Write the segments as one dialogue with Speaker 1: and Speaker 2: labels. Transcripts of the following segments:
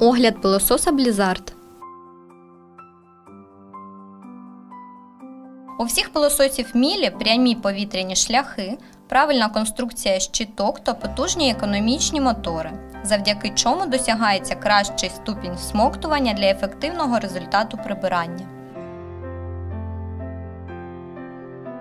Speaker 1: Огляд пилососа Blizzard.
Speaker 2: У всіх пилососів Мілі прямі повітряні шляхи, правильна конструкція щиток та потужні економічні мотори, завдяки чому досягається кращий ступінь всмоктування для ефективного результату прибирання.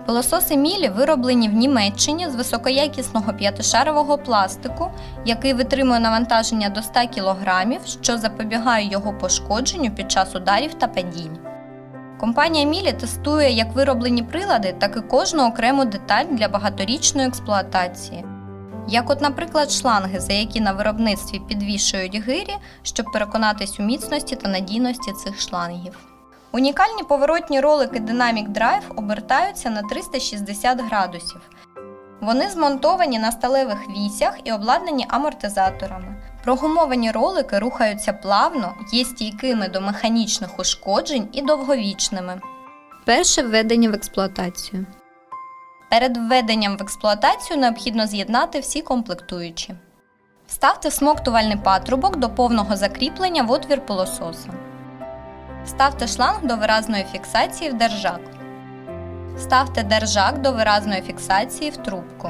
Speaker 2: Пилососи Мілі вироблені в Німеччині з високоякісного п'ятишарового пластику, який витримує навантаження до 100 кг, що запобігає його пошкодженню під час ударів та падінь. Компанія Мілі тестує як вироблені прилади, так і кожну окрему деталь для багаторічної експлуатації. Як, от, наприклад, шланги, за які на виробництві підвішують гирі, щоб переконатись у міцності та надійності цих шлангів. Унікальні поворотні ролики Dynamic Drive обертаються на 360 градусів. Вони змонтовані на сталевих вісях і обладнані амортизаторами. Прогумовані ролики рухаються плавно, є стійкими до механічних ушкоджень і довговічними.
Speaker 1: Перше введення в експлуатацію.
Speaker 2: Перед введенням в експлуатацію необхідно з'єднати всі комплектуючі. Вставте смоктувальний патрубок до повного закріплення в отвір пилососа. Вставте шланг до виразної фіксації в держак. Вставте держак до виразної фіксації в трубку.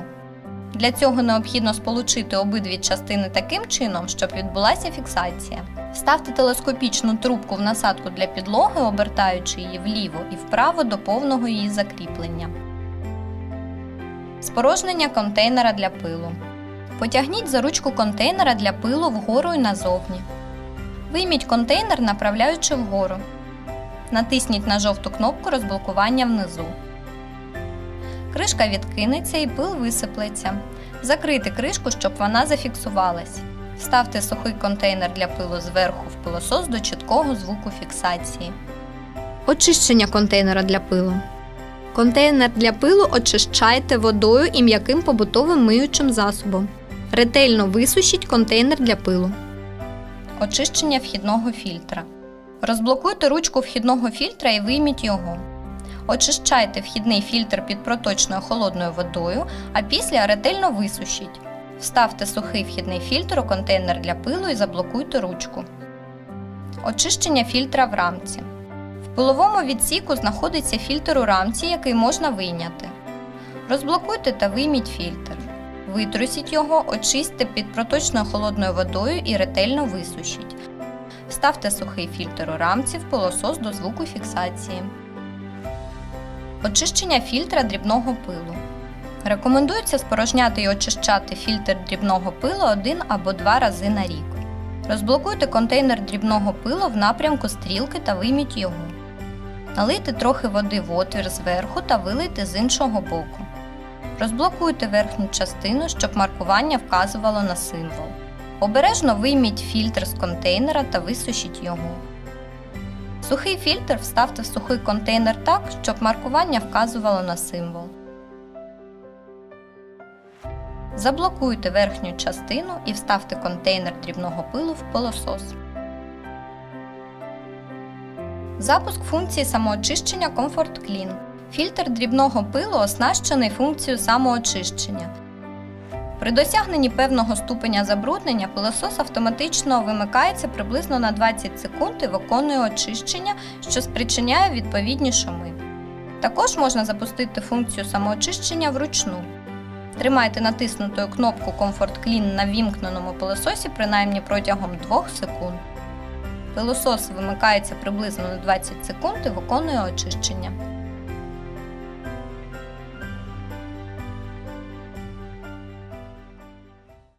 Speaker 2: Для цього необхідно сполучити обидві частини таким чином, щоб відбулася фіксація. Вставте телескопічну трубку в насадку для підлоги, обертаючи її вліво і вправо до повного її закріплення. Спорожнення контейнера для пилу. Потягніть за ручку контейнера для пилу вгору і назовні. Вийміть контейнер, направляючи вгору. Натисніть на жовту кнопку розблокування внизу. Кришка відкинеться і пил висиплеться. Закрийте кришку, щоб вона зафіксувалась. Вставте сухий контейнер для пилу зверху в пилосос до чіткого звуку фіксації.
Speaker 1: Очищення контейнера для пилу. Контейнер для пилу очищайте водою і м'яким побутовим миючим засобом. Ретельно висушіть контейнер для пилу.
Speaker 2: Очищення вхідного фільтра. Розблокуйте ручку вхідного фільтра і вийміть його. Очищайте вхідний фільтр під проточною холодною водою, а після ретельно висушіть. Вставте сухий вхідний фільтр у контейнер для пилу і заблокуйте ручку. Очищення фільтра в рамці. В пиловому відсіку знаходиться фільтр у рамці, який можна вийняти. Розблокуйте та вийміть фільтр. Витрусіть його, очистьте під проточною холодною водою і ретельно висушіть. Вставте сухий фільтр у рамці в пилосос до звуку фіксації. Очищення фільтра дрібного пилу. Рекомендується спорожняти і очищати фільтр дрібного пилу один або два рази на рік. Розблокуйте контейнер дрібного пилу в напрямку стрілки та вийміть його. Налийте трохи води в отвір зверху та вилийте з іншого боку. Розблокуйте верхню частину, щоб маркування вказувало на символ. Обережно вийміть фільтр з контейнера та висушіть його. Сухий фільтр вставте в сухий контейнер так, щоб маркування вказувало на символ. Заблокуйте верхню частину і вставте контейнер дрібного пилу в пилосос. Запуск функції самоочищення Comfort Clean. Фільтр дрібного пилу оснащений функцією самоочищення. При досягненні певного ступеня забруднення пилосос автоматично вимикається приблизно на 20 секунд і виконує очищення, що спричиняє відповідні шуми. Також можна запустити функцію самоочищення вручну. Тримайте натиснутою кнопку Comfort Clean на вімкненому пилососі принаймні протягом 2 секунд. Пилосос вимикається приблизно на 20 секунд і виконує очищення.